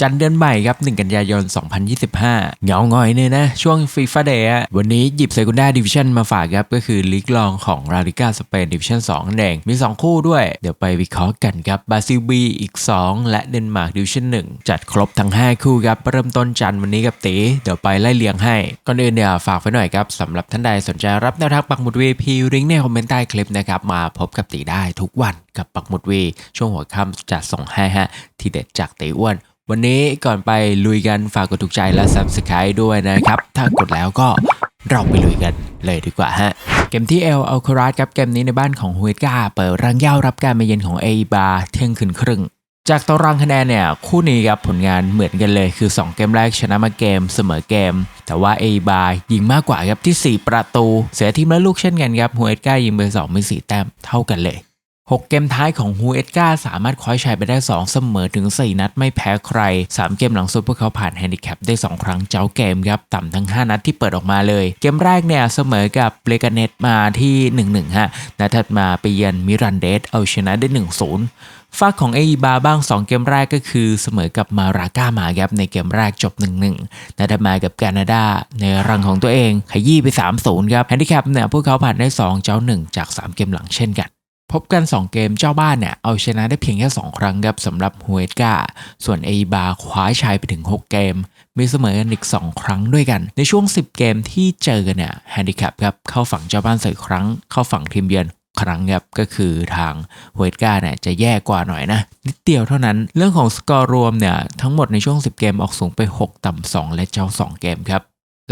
จันเดือนใหม่ครับ 1 กันยายน 2025 เหงาหงอยเนี่ยนะ ช่วงฟีฟ่าเดย์วันนี้หยิบเซกุนดาดิวิชั่นมาฝากครับ ก็คือลีกรองของราลิกาสเปนดิวิชั่น2นั่นเองมี 2 คู่ด้วย เดี๋ยวไปวิเคราะห์กันครับบราซิลบีอีก 2 และเดนมาร์กดิวิชั่น1 จัดครบทั้ง 5 คู่ครับ เริ่มต้นจันวันนี้กับตี เดี๋ยวไปไล่เลียงให้ ก่อนอื่นเนี่ยวฝากไว้หน่อยครับสำหรับท่านใดสนใจรับแนวทางปักหมุด VIP ลิงก์ในคอมเมนต์ใต้คลิปนะครับมาพบกับตีได้ทุกวันกับปักหมุดวีช่วงหัวค่ำจะส่งให้ฮะทีเด็ดจากตีอ้วน วันนี้ก่อนไปลุยกันฝากกดถูกใจและ Subscribe ด้วยนะครับ ถ้ากดแล้วก็เราไปลุยกันเลยดีกว่าฮะ เกมที่เอลอัลคาราสครับเกมนี้ในบ้านของฮุยกาเปิดรังเย่ารับการมาเยือนของเอบาเที่ยงคืนครึ่ง จากตารางคะแนนเนี่ย คู่นี้ครับผลงานเหมือนกันเลยคือ 2 เกมแรกชนะมาเกมเสมอเกม แต่ว่าเอบายิงมากกว่าครับที่ 4 ประตู เสียทีมละลูกเช่นกันครับฮุยกายิงไป2มี4แต้มเท่ากันเลย 6 เกมท้ายของฮูเอสกาสามารถคว้าชัยไปได้ 2 เสมอถึง 4 นัดไม่แพ้ใคร 3 เกมหลังสุดพวกเขาผ่านแฮนดิแคปได้ 2 ครั้งเจ้าเกมครับ ต่ำทั้ง 5 นัดที่เปิดออกมาเลย เกมแรกเนี่ยเสมอกับเบลกาเนตมาที่ 1-1 ฮะนัดถัดมาไปเยือนมิรันเดสเอาชนะได้ 1-0ฝากของเอบาบ้าง 2 เกมแรกก็คือเสมอกับมาราก้ามาครับในเกมแรกจบ 1-1นัดถัดมากับแคนาดาในรังของตัวเองขยี้ไป 3-0 ครับแฮนดิแคปเนี่ยพวกเขาผ่านได้ 2 เจ้า 1 จาก 3 เกมหลังเช่นกัน พบกัน 2 เกมเจ้าบ้านเนี่ยเอาชนะได้เพียงแค่ 2 ครั้งครับสำหรับฮุเอตกาส่วนเอบาคว้าชัยไปถึง 6 เกม มีเสมอกันอีก 2 ครั้งด้วยกัน ในช่วง 10 เกมที่เจอกันเนี่ยแฮนดิแคปครับเข้าฝั่งเจ้าบ้านใส่ครั้ง เข้าฝั่งทีมเยือนครั้งครับก็คือทางฮุเอตกาเนี่ยจะแย่กว่าหน่อยนะ นิดเดียวเท่านั้นเรื่องของสกอร์รวมเนี่ยทั้งหมดในช่วง 10 เกมออกสูงไป 6 ต่ำ2 และเจ้า 2 เกมครับ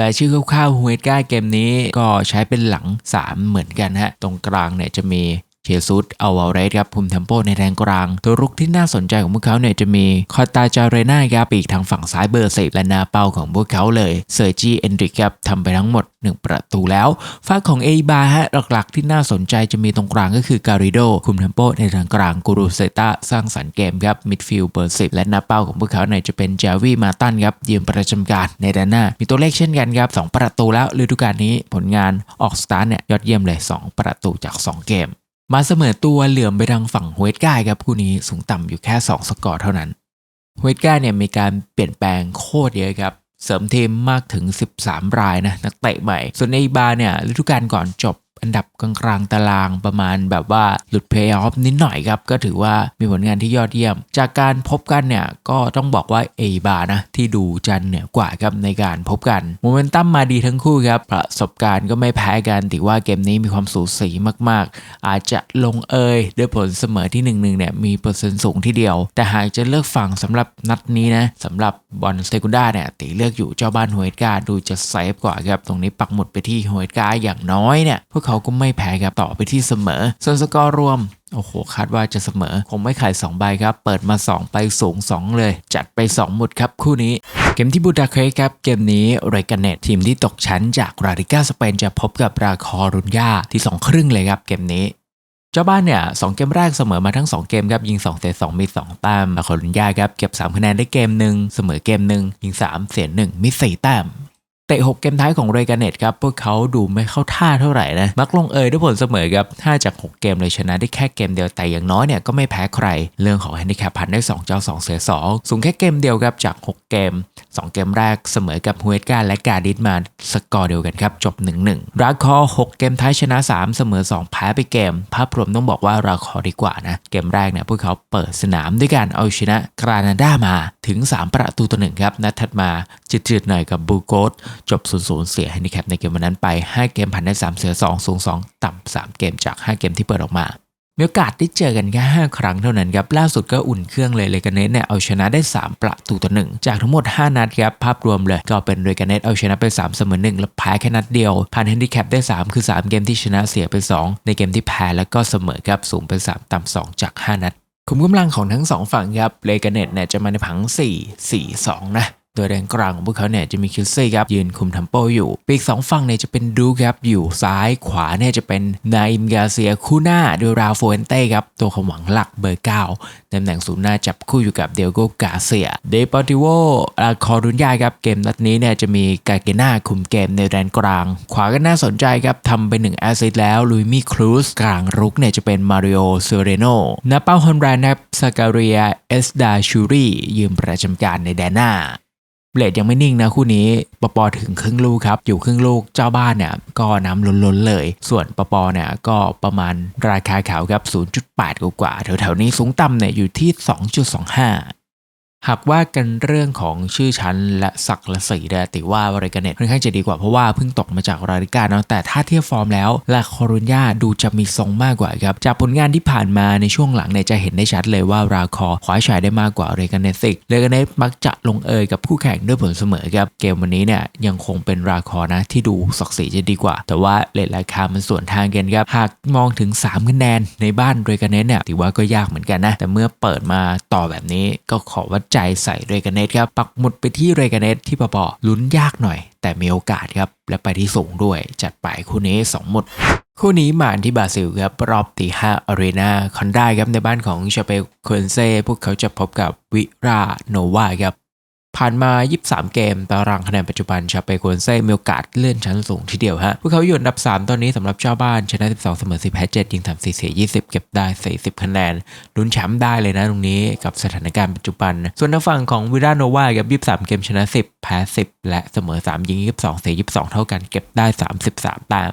รายชื่อคร่าวๆฮูเอตกาเกมนี้ก็ใช้เป็นหลัง 3 เหมือนกันฮะตรงกลางเนี่ยจะมี เชซุสเอาวาเรสครับคุมเทมโปในแดนกลาง ตัวรุกที่น่าสนใจของพวกเขาเนี่ยจะมีคอตาจาเรนาครับปีกทางฝั่งซ้ายเบอร์สิบและนาเป้าของพวกเขาเลยเซอร์จีเอนริกครับทำไปทั้งหมด 1 ประตูแล้วฝ้ากของเอบาฮะหลักๆ ที่น่าสนใจจะมีตรงกลางก็คือการิโดคุมเทมโปในแดนกลางกูรูเซตาสร้างสรรค์เกมครับมิดฟิลด์เบอร์สิบและนาเป้าของพวกเขาเนี่ยจะเป็นจาวีมาตันครับยืมประจำการในแดนหน้า มีตัวเลขเช่นกันครับ2ประตูแล้วฤดูกาลนี้ผลงานออกสตาร์เนี่ยยอดเยี่ยมเลย 2 ประตูจาก 2 เกม มาเสมอตัวเหลื่อมไปทางฝั่งเวตกาครับคู่นี้สูงต่ำอยู่แค่ 2 สกอร์เท่านั้นเวตกาเนี่ยมีการเปลี่ยนแปลงโคตรเยอะครับเสริมทีมมากถึง 13 รายนะนักเตะใหม่ ส่วนในบาร์เนี่ยฤดูกาลก่อนจบ อันดับกลางๆตารางประมาณแบบว่าหลุดเพลย์ออฟนิดหน่อยครับ ก็ถือว่ามีผลงานที่ยอดเยี่ยม จากการพบกันเนี่ย ก็ต้องบอกว่าเอบานะ ที่ดูจันเหนือกว่าครับในการพบกันโมเมนตัมมาดีทั้งคู่ครับ ประสบการณ์ก็ไม่แพ้กันถือว่าเกมนี้มีความสูสีมากๆ อาจจะลงเอยด้วยผลเสมอที่1-1เนี่ยมีเปอร์เซ็นต์สูงที่เดียว แต่หากจะเลือกฝั่งสำหรับนัดนี้นะสำหรับบอลสเตกุนดาเนี่ยตีเลือกอยู่เจ้าบ้านฮุเวตกาดูจะเซฟกว่าครับตรงนี้ปักหมุดไปที่ฮุเวตกาอย่างน้อยเนี่ยพวกเขาาก็ไม่แพ้ครับต่อไปที่เสมอ ส่วนสกอร์รวมโอ้โห คาดว่าจะเสมอ คงไม่ขาย 2 ใบครับ เปิดมา 2 ไปสูง 2 เลย จัดไป 2 หมดครับคู่นี้ เกมที่บูดาเคสครับ เกมนี้เรกาเนตทีมที่ตกชั้นจากราดิก้าสเปนจะพบกับราคอรุนยาที่ 2 ครึ่งเลยครับเกมนี้เจ้าบ้านเนี่ยสเกมแรกเสมอมาทั้ง 2 เกมครับยิง2เตะ2มี2แต้มราคอรุนยาครับเก็บ 3 คะแนนได้เกมหนึ่งเสมอเกมหนึ่งยิง 3 เสีย1มี4แต้ม เตะ 6 เกมท้ายของเรกาเนตครับพวกเขาดูไม่เข้าท่าเท่าไหร่นะมักลงเอยด้วยผลเสมอครับ5จาก 6 เกมเลยชนะได้แค่เกมเดียวแต่อย่างน้อยเนี่ยก็ไม่แพ้ใคร เรื่องของแฮนดิแคปพันได้ 2 เจ้า 2 เสีย 2 สูงแค่เกมเดียวครับจาก 6 เกม 2 เกมแรกเสมอกับฮุเอตกาและกาดิสมาสกอร์เดียวกันครับจบ 1-1 ราคอ 6 เกมท้ายชนะ 3 เสมอ 2 แพ้ไปเกม ภาพรวมต้องบอกว่าราคอดีกว่านะเกมแรกเนี่ยพวกเขาเปิดสนามด้วยการเอาชนะกรานาดามาถึง 3 ประตูต่อหนึ่งครับนัดถัดมา จืดๆหน่อยกับบูโกสจบ 0-0 เสียแฮนดิแคปในเกมวันนั้นไป 5 เกมผ่านได้ 3 เสีย 2 สูง 2 ต่ำ 3 เกมจาก 5 เกมที่เปิดออกมา มีโอกาสได้เจอกันแค่ 5 ครั้งเท่านั้นครับ ล่าสุดก็อุ่นเครื่องเลยเลยกันเนตเนี่ยเอาชนะได้ 3 ประตูต่อหนึ่งจากทั้งหมด 5 นัดครับ ภาพรวมเลยก็เป็นเรกันเนตเอาชนะไป 3 เสมอ1และแพ้แค่นัดเดียว ผ่านแฮนดิแคปได้ 3 คือ 3 เกมที่ชนะเสียไป 2 ในเกมที่แพ้แล้วก็เสมอครับสูงไป3ต่ำ2จาก 5 นัดคุมกำลังของทั้ง2ฝั่งครับเรกันเนตเนี่ยจะมาในผัง 4 4 2 นะ โดยแดนกลางของพวกเขาเนี่ยจะมีคิลซี่ครับยืนคุมทัมโปอยู่ ปีกสองฝั่งเนี่ยจะเป็นดูครับอยู่ซ้ายขวาเนี่ยจะเป็นนายอิมกาเซียคู่หน้าโดยราโฟเอนเต้ครับตัวความหวังหลักเบอร์เก้าตำแหน่งศูนย์หน้าจับคู่อยู่กับเดลโกกาเซียเดปอติโวอาคอรุนยาครับเกมนัดนี้เนี่ยจะมีกาเกน่าคุมเกมในแดนกลาง ขวาก็น่าสนใจครับทำไปหนึ่งแอสซิสแล้วลุยมี่ครูสกลางรุกเนี่ยจะเป็นมาริโอเซเรโนนาเป้าฮอนแรนครับซาการียเอสดาชูรียืมประจำการในแดนหน้า เบลดยังไม่นิ่งนะคู่นี้ปปถึงครึ่งลูกครับ อยู่ครึ่งลูกเจ้าบ้านเนี่ยก็น้ำล้นๆเลย ส่วนปปเนี่ยก็ประมาณราคาขาวครับ 0.8 กว่าๆแถวๆนี้สูงต่ำเนี่ยอยู่ที่ 2.25 หากว่ากันเรื่องของชื่อชั้นและศักดิ์และสีเนี่ยติว่าบริกาเนตค่อนข้างจะดีกว่าเพราะว่าเพิ่งตกมาจากราลิกาเนาะแต่ถ้าเทียบฟอร์มแล้วลาคอรุญญาดูจะมีทรงมากกว่าครับ จากผลงานที่ผ่านมาในช่วงหลังเนี่ยจะเห็นได้ชัดเลยว่าราคอคว้าชัยได้มากกว่าเรกาเนติกเรกาเนตมักจะลงเอยกับคู่แข่งด้วยผลเสมอครับเกมวันนี้เนี่ยยังคงเป็นราคอนะที่ดูศักดิ์ศรีจะดีกว่า แต่ว่าเลทราคามันส่วนทางกันครับหากมองถึง3คะแนนในบ้านเรกาเนตเนี่ยถือว่าก็ยากเหมือนกันนะแต่เมื่อเปิดมาต่อแบบนี้ก็ขอวัดใจใส่เรกาเนตครับ ปักหมุดไปที่เรกาเนตที่ปปลุ้นยากหน่อย แต่มีโอกาสครับ และไปที่สูงด้วย จัดไปคู่นี้ 2 หมุดคู่นี้มาที่บราซิลครับรอบตีห้าอารีนาคอนได้ครับในบ้านของชาเปโคเนเซ่พวกเขาจะพบกับวิราโนวาครับ ผ่านมา 23 เกม ตารางคะแนนปัจจุบัน ชาเปโกนเซ่มีโอกาสเลื่อนชั้นสูงทีเดียวฮะ พวกเขาอยู่อันดับ 3 ตอนนี้สำหรับเจ้าบ้าน ชนะ 12 เสมอ 10 แพ้7ยิง 3 4 เสีย 20 เก็บได้ 40 คะแนน ลุ้นแชมป์ได้เลยนะตรงนี้กับสถานการณ์ปัจจุบัน ส่วนทางฝั่งของวิราโนวากับ 23 เกมชนะ 10 แพ้ 10 และเสมอ 3 ยิง 22 เสีย 22 เท่ากัน เก็บได้ 33 แต้ม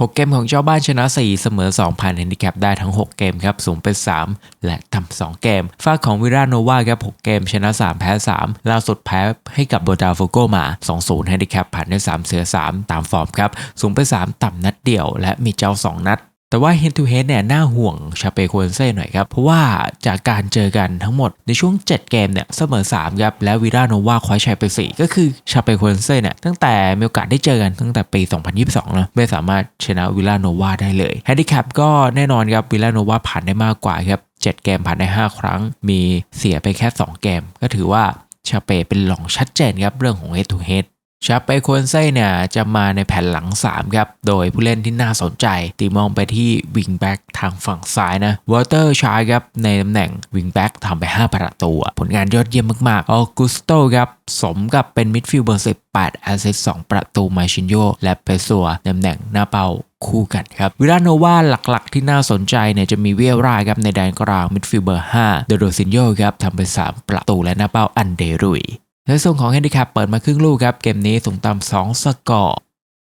6 เกมของเจ้าบ้านชนะ 4 เสมอ2ผ่านแฮนดิแคปได้ทั้ง 6 เกมครับสูงเป็น 3 และต่ำ2 เกมฝ้ากของวิราโนวาครับ 6 เกมชนะ 3 แพ้ 3 ล่าสุดแพ้ให้กับโบดาโฟโกมา 2-0แฮนดิแคปผ่านได้3 เสือ 3 ตามฟอร์มครับสูงเป็น 3 ต่ำนัดเดียว และมีเจ้า 2 นัด แต่ว่า head to head เนี่ยน่าห่วงชาเปโคเนเซ่หน่อยครับ เพราะว่าจากการเจอกันทั้งหมดในช่วง 7 เกมเนี่ยเสมอ 3 ครับ และวิราโนวาคว้าชัยไป 4 ก็คือชาเปโคเนเซ่เนี่ยตั้งแต่มีโอกาสได้เจอกันตั้งแต่ปี 2022 นะไม่สามารถชนะวิราโนวาได้เลยแฮนดิแคปก็แน่นอนครับวิราโนวาผ่านได้มากกว่าครับ7 เกมผ่านได้ 5 ครั้ง มีเสียไปแค่ 2 เกม ก็ถือว่าชาเปเป็นหลองชัดเจนครับเรื่องของ head to head ชาเปโควนเซ่เนี่ยจะมาในแผ่นหลัง 3 ครับ โดยผู้เล่นที่น่าสนใจ ตีมองไปที่วิงแบ็กทางฝั่งซ้ายนะวอเตอร์ชายครับ ในตำแหน่งวิงแบ็กทำไป 5 ประตู ผลงานยอดเยี่ยมมากๆออกุสโตครับ สมกับเป็นมิดฟิลด์เบอร์ 18แอสซิสต์2ประตูมาชินโยและเปซัวตำแหน่งหน้าเป้าคู่กันครับวิราโนวาหลักๆ ที่น่าสนใจเนี่ยจะมีเวียร่าครับในแดนกลางมิดฟิลด์เบอร์5เดโรซินโยครับทำไป 3 ประตูและหน้าเป้าอันเดรุย ในส่วนของแฮนดิแคปเปิดมาครึ่งลูกครับ เกมนี้สูงต่ำสองสกอร์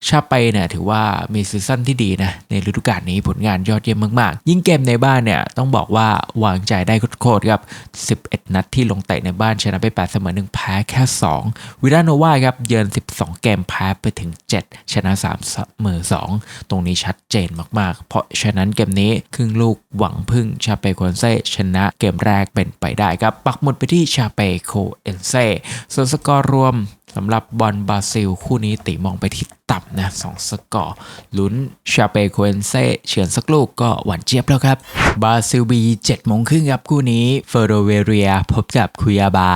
ชาไปเนี่ยถือว่ามีซีซั่นที่ดีนะในฤดูกาลนี้ผลงานยอดเยี่ยมมากๆ ยิ่งเกมในบ้านเนี่ยต้องบอกว่าวางใจได้โคตรครับ 11 นัดที่ลงเตะในบ้านชนะไป 8 เสมอ 1 แพ้แค่ 2 วิราโนวาครับ เยือน 12 เกมแพ้ไปถึง 7 ชนะ 3 เสมอ 2 ตรงนี้ชัดเจนมากๆ เพราะฉะนั้นเกมนี้ครึ่งลูกหวังพึ่งชาเปโคเอนเซชนะเกมแรกเป็นไปได้ครับ ปักหมุดไปที่ชาเปโคเอนเซส่วนสกอร์รวม สำหรับบอลบราซิล คู่นี้ตีมองไปที่ต่ำนะสองสกอร์ลุ้นชาเปโคเอนเซ่เฉือนสักลูกก็หวานเจี๊ยบแล้วครับ บราซิลบี7โมงครึ่งครับ คู่นี้เฟโรเวเรียพบกับคุยาบา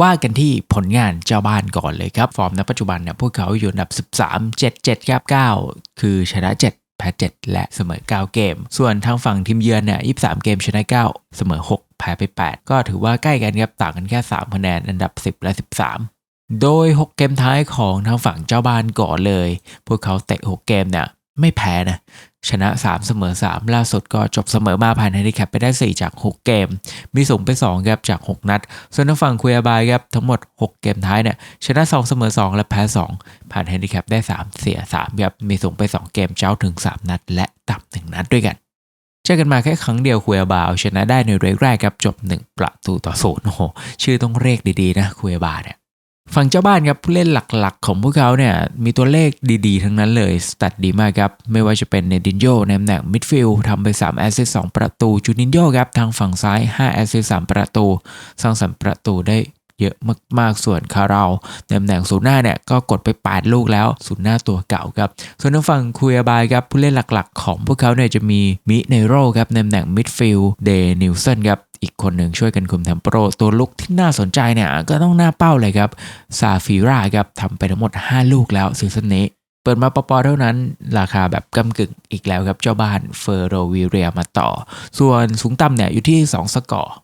ว่ากันที่ผลงานเจ้าบ้านก่อนเลยครับ ฟอร์มณปัจจุบันเนี่ยพวกเขาอยู่อันดับ 13 7 7ครับ9คือชนะ 7แพ้7และเสมอ 9 เกม ส่วนทางฝั่งทีมเยือนเนี่ย23 เกมชนะ 9 เสมอ 6 แพ้ไป 8 ก็ถือว่าใกล้กันครับต่างกันแค่ 3 คะแนนอันดับ 10 และ 13 โดย 6 เกมท้ายของทางฝั่งเจ้าบ้านก่อนเลย พวกเขาเตะ 6 เกมเนี่ยไม่แพ้นะ ชนะ 3 เสมอ 3 ล่าสุดก็จบเสมอมาผ่านแฮนดิแคปไปได้ 4 จาก 6 เกม มีสูงไป2ครับจาก 6 นัด ส่วนทางฝั่งคุยอาบายครับทั้งหมด 6 เกมท้ายเนี่ยชนะ 2 เสมอ 2 และแพ้ 2 ผ่านแฮนดิแคปได้ 3 เสีย3ครับมีสูงไป 2 เกมเจ้าถึง 3 นัด และต่ำ1นัดด้วยกันเจอกันมาแค่ครั้งเดียวคุยอาบาเอาชนะได้ในเรกแรกครับจบ 1 ประตูต่อศูนย์โอ้โหชื่อต้องเรียกดีๆนะคุยอาบาเนี่ย ฝั่งเจ้าบ้านครับผู้เล่นหลักๆ ของพวกเขาเนี่ยมีตัวเลขดีๆ ทั้งนั้นเลย สตัดดีมากครับ ไม่ว่าจะเป็นเนดินโยในตำแหน่งมิดฟิลด์ทำไป3แอสซิสต์2ประตูจูนินโยครับ ทางฝั่งซ้าย5แอสซิสต์3ประตูสร้างสรรค์ประตูได้ เยอะมากๆ ส่วนคาราในตำแหน่งศูนย์หน้าเนี่ยก็กดไป 8 ลูกแล้วศูนย์หน้าตัวเก่าครับ ส่วนทางฝั่งคุยอาบายครับผู้เล่นหลักๆ ของพวกเขาเนี่ยจะมีมิเนโรครับในตำแหน่งมิดฟิลด์เดนิลสันครับอีกคนหนึ่งช่วยกันคุมเทมโปรตัวลุกที่น่าสนใจเนี่ยก็ต้องหน้าเป้าเลยครับซาฟิราครับทำไปทั้งหมด 5 ลูกแล้วซีซั่นนี้เปิดมาปอๆเท่านั้น ราคาแบบกำกึ่งอีกแล้วครับเจ้าบ้านเฟอร์โรวีเรียมาต่อ ส่วนสูงต่ำเนี่ยอยู่ที่ 2 สกอร์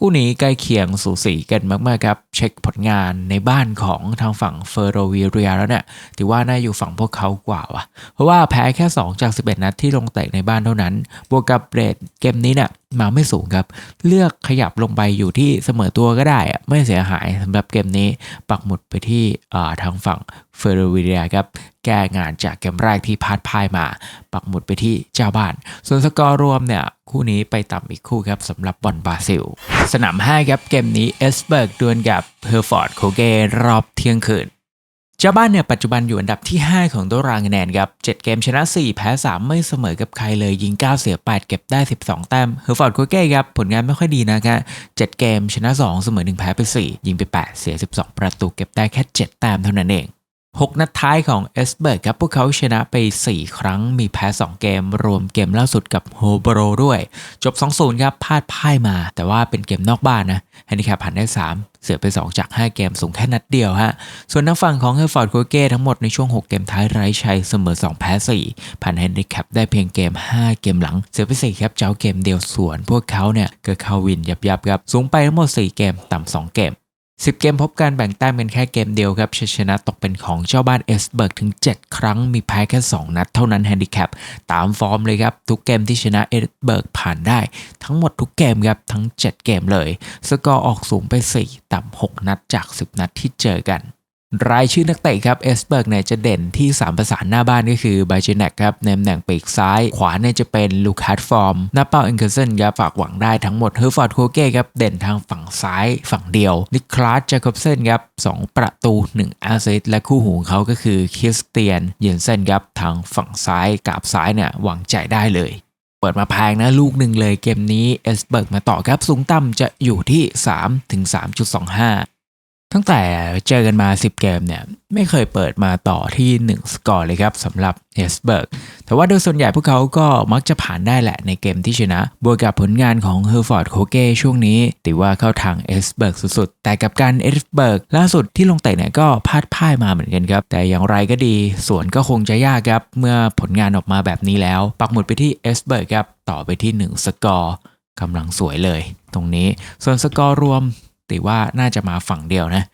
คู่นี้ใกล้เคียงสูสีกันมากๆครับเช็คผลงานในบ้านของทางฝั่งเฟอร์โรวีเรียแล้วเนี่ยถือว่าน่าอยู่ฝั่งพวกเขากว่าว่ะเพราะว่าแพ้แค่ 2 จาก 11 นัดที่ลงเตะในบ้านเท่านั้น บวกกับเรทเกมนี้เนี่ย มาไม่สูงครับ เลือกขยับลงไปอยู่ที่เสมอตัวก็ได้ไม่เสียหายสำหรับเกมนี้ปักหมุดไปที่ทางฝั่งเฟอร์วิเรียครับแก้งานจากเกมแรกที่พาดพ่ายมา ปักหมุดไปที่เจ้าบ้าน ส่วนสกอร์รวมเนี่ยคู่นี้ไปต่ำอีกคู่ครับสำหรับบอลบราซิล สนาม5ครับเกมนี้เอสเบิร์กดวลกับเฮอร์ฟอร์ดโคเกรอบเที่ยงคืน เจ้าบ้านเนี่ยปัจจุบันอยู่อันดับที่ 5 ของตารางคะแนนครับ 7 เกมชนะ 4 แพ้ 3 ไม่เสมอกับใครเลย ยิง 9 เสีย 8 เก็บได้ 12 แต้มเฮอร์ฟอร์ดโคเก้ครับ ผลงานไม่ค่อยดีนะครับ7เกมชนะ 2 เสมอ 1 แพ้ไป 4 ยิงไป 8 เสีย 12 ประตูเก็บได้แค่ 7 แต้มเท่านั้นเอง 6 นัดท้ายของเอสเบิร์กครับ พวกเขาชนะไป 4 ครั้งมีแพ้ 2 เกม รวมเกมล่าสุดกับโฮโบโรด้วย จบ 2-0 ครับพลาดพ่ายมา แต่ว่าเป็นเกมนอกบ้านนะแฮนดิแคปผ่านได้ 3เสือไป 2 จาก 5 เกมสูงแค่นัดเดียวฮะ ส่วนทางฝั่งของเฮอร์ฟอร์ดโคเก้ทั้งหมดในช่วง 6 เกมท้ายไร้ชัยเสมอ 2 แพ้ 4 ผ่านแฮนดิแคปได้เพียงเกม 5 เกมหลัง เสือไป 4 ครับ เจ้าเกมเดียวส่วน พวกเขาเนี่ยเก็เข้าวินยับยับครับ สูงไปทั้งหมด 4 เกม ต่ำ 2 เกม 10 เกมพบการแบ่งแต้มกันแค่เกมเดียวครับชัยชนะตกเป็นของเจ้าบ้านเอสเบิร์กถึง 7 ครั้งมีแพ้แค่ 2 นัดเท่านั้นแฮนดิแคปตามฟอร์มเลยครับ ทุกเกมที่ชนะเอสเบิร์กผ่านได้ ทั้งหมดทุกเกมครับ ทั้ง 7 เกมเลย สกอร์ออกสูงไป 4 ต่ำ6นัดจาก 10 นัดที่เจอกัน รายชื่อนักเตะครับเอสเบิร์กเนี่ยจะเด่นที่ 3 ประสานหน้าบ้านก็คือไบเจเนกครับในตำแหน่งปีกซ้าย ขวาเนี่ยจะเป็นลูคัสฟอร์มหน้าเป้าเอ็นเกอร์เซนครับฝากหวังได้ทั้งหมดเฮอร์ฟอร์ดโคเก้ครับเด่นทางฝั่งซ้ายฝั่งเดียวนิคลาสจคอบเซนครับ2ประตู 1 แอสซิสและคู่หูเขาก็คือคริสเตียนเยนเซนครับทางฝั่งซ้ายกับซ้ายเนี่ยหวังใจได้เลยเปิดมาแพงนะลูกหนึ่งเลยเกมนี้เอสเบิร์กมาต่อครับสูงต่ำจะอยู่ที่ 3 ถึง 3.25 ตั้งแต่เจอกันมา 10 เกมเนี่ย ไม่เคยเปิดมาต่อที่ 1 สกอร์เลยครับสำหรับเอสเบิร์กแต่ว่าโดยส่วนใหญ่พวกเขาก็มักจะผ่านได้แหละในเกมที่ชนะ บวกกับผลงานของเฮอร์ฟอร์ดโคเก้ช่วงนี้ถือว่าเข้าทางเอสเบิร์กสุดๆ แต่กับการเอสเบิร์กล่าสุดที่ลงเตะเนี่ยก็พลาดพ่ายมาเหมือนกันครับ แต่อย่างไรก็ดี ส่วนก็คงจะยากครับ เมื่อผลงานออกมาแบบนี้แล้ว ปักหมุดไปที่เอสเบิร์กครับต่อไปที่ 1 สกอร์กำลังสวยเลย ตรงนี้ส่วนสกอร์รวม ติว่าน่าจะมาฝั่งเดียวนะ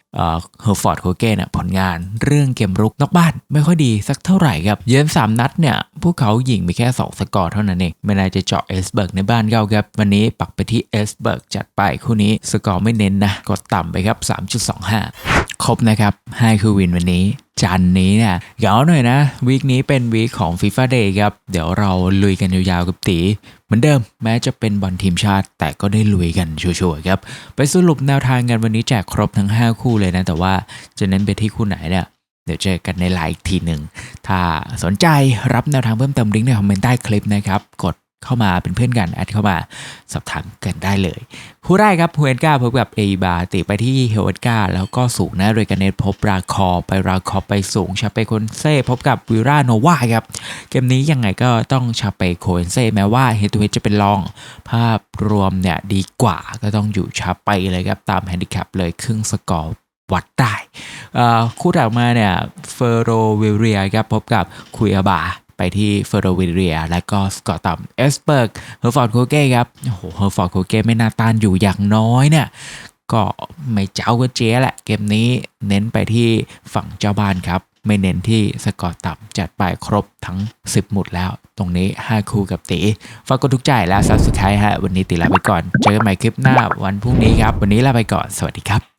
เฮอร์ฟอร์ดโคเก้เนี่ยผลงานเรื่องเกมรุกนอกบ้านไม่ค่อยดีสักเท่าไหร่ครับ เยือน3 นัดเนี่ย พวกเขายิงไปแค่ 2 สกอร์เท่านั้นเอง ไม่น่าจะเจาะเอสเบิร์กในบ้านเขาครับ วันนี้ปักไปที่เอสเบิร์กจัดไปคู่นี้สกอร์ไม่เน้นนะ กดต่ำไปครับ 3.25 ครบนะครับให้คือวินวันนี้จันนี้เนี่ยเกาหน่อยนะวีคนี้เป็นวีคของ FIFA Day ครับ เดี๋ยวเราลุยกันยาวๆกับตีเหมือนเดิม แม้จะเป็นบอลทีมชาติ แต่ก็ได้ลุยกันชัวร์ๆครับ ไปสรุปแนวทางกันวันนี้แจกครบทั้ง 5 คู่เลยนะ แต่ว่าจะเน้นไปที่คู่ไหนเนี่ยเดี๋ยวเจอกันในไลน์อีกทีหนึ่ง ถ้าสนใจรับแนวทางเพิ่มเติมลิงก์ในคอมเมนต์ใต้คลิปนะครับ กด เข้ามาเป็นเพื่อนกันแอดเข้ามาสอบถามกันได้เลยคู่แรกครับฮูเอนกาพบกับเอบาติไปที่เฮเวนกาแล้วก็สูงนะโดยกันเนตพบราคอไปราคอไปสูงชาเปโคนเซ่พบกับวิราโนวาครับ เกมนี้ยังไงก็ต้องชาเปโคนเซ่แม้ว่าเฮตูเฮจะเป็นรอง ภาพรวมเนี่ยดีกว่าก็ต้องอยู่ชาไปเลยครับ ตามแฮนดิแคปเลยครึ่งสกอร์วัดได้คู่ถัดมาเนี่ยเฟโรวิเรียครับพบกับคุยอาบา ไปที่เฟอร์โรวิเรีย และก็สกอตตัมเอสเบิร์กเฮอร์ฟอร์ดโคเก้ครับโอ้โหเฮอร์ฟอร์ดโคเก้ไม่น่าต้านอยู่อย่างน้อยเนี่ยก็ไม่เจ้าก็เจ๊แหละเกมนี้เน้นไปที่ฝั่งเจ้าบ้านครับ ไม่เน้นที่สกอร์ต่ำจัดไปครบทั้ง 10 หมุดแล้ว ตรงนี้ 5 คู่กับตีฝากกดทุกใจแล้วซับสไครต์ฮะวันนี้ตีลาไปก่อน เจอกันใหม่คลิปหน้าวันพรุ่งนี้ครับ วันนี้ลาไปก่อนสวัสดีครับ